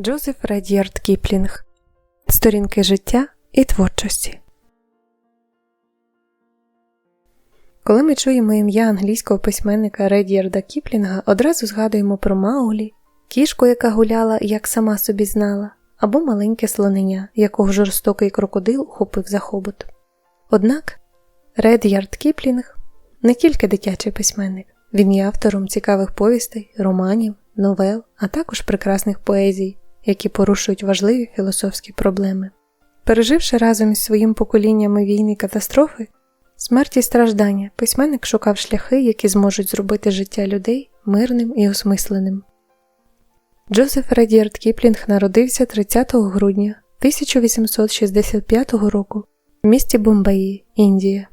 Джозеф Радіард Кіплінг Сторінки життя і творчості. Коли ми чуємо ім'я англійського письменника Редіарда Кіплінга, одразу згадуємо про Мауглі, кішку, яка гуляла, як сама собі знала, або маленьке слонення, якого жорстокий крокодил ухопив за хобот. Однак Редіард Кіплінг не тільки дитячий письменник, він є автором цікавих повістей, романів, новел, а також прекрасних поезій, які порушують важливі філософські проблеми. Переживши разом із своїм поколінням війни катастрофи, смерті і страждання, письменник шукав шляхи, які зможуть зробити життя людей мирним і осмисленим. Джозеф Редіард Кіплінг народився 30 грудня 1865 року в місті Бомбаї, Індія.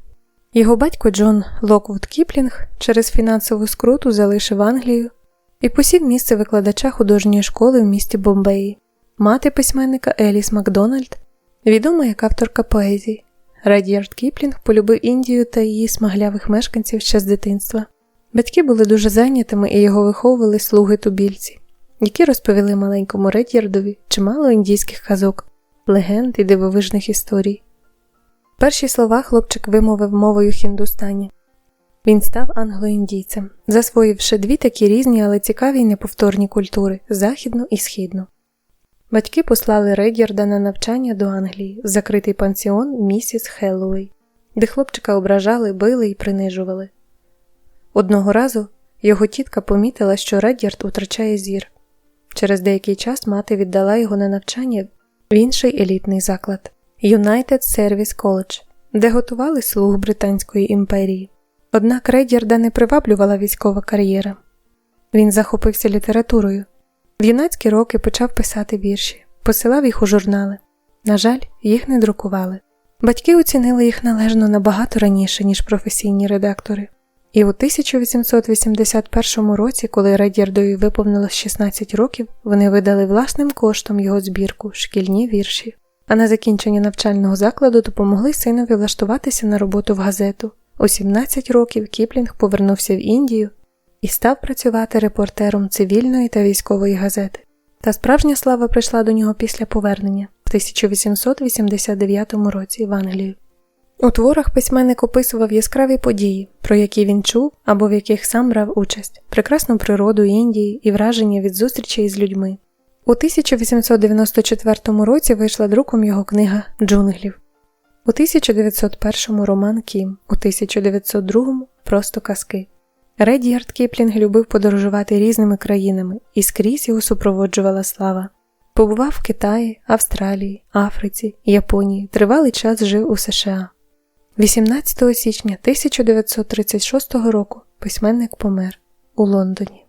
Його батько Джон Локвуд Кіплінг через фінансову скруту залишив Англію і посів місце викладача художньої школи в місті Бомбеї. Мати письменника Еліс Макдональд, відома як авторка поезії. Радіард Кіплінг полюбив Індію та її смаглявих мешканців ще з дитинства. Батьки були дуже зайнятими і його виховували слуги тубільці, які розповіли маленькому Редіардові чимало індійських казок, легенд і дивовижних історій. Перші слова хлопчик вимовив мовою хіндустані. Він став англоіндійцем, засвоївши дві такі різні, але цікаві й неповторні культури західну і східну. Батьки послали Редярда на навчання до Англії в закритий пансіон місіс Хеллоуей, де хлопчика ображали, били і принижували. Одного разу його тітка помітила, що Редярд втрачає зір. Через деякий час мати віддала його на навчання в інший елітний заклад United Service College, де готували слуг Британської імперії. Однак Редярда не приваблювала військова кар'єра. Він захопився літературою. В юнацькі роки почав писати вірші, посилав їх у журнали. На жаль, їх не друкували. Батьки оцінили їх належно набагато раніше, ніж професійні редактори. І у 1881 році, коли Редярдові виповнилось 16 років, вони видали власним коштом його збірку шкільні вірші, а на закінчення навчального закладу допомогли синові влаштуватися на роботу в газету. У 17 років Кіплінг повернувся в Індію і став працювати репортером цивільної та військової газети. Та справжня слава прийшла до нього після повернення в 1889 році в Англію. У творах письменник описував яскраві події, про які він чув або в яких сам брав участь, прекрасну природу Індії і враження від зустрічей з людьми. У 1894 році вийшла друком його книга Джунглів. У 1901 роман Кім, у 1902 просто казки. Редіард Кіплінг любив подорожувати різними країнами і скрізь його супроводжувала слава. Побував в Китаї, Австралії, Африці, Японії, тривалий час жив у США. 18 січня 1936 року письменник помер у Лондоні.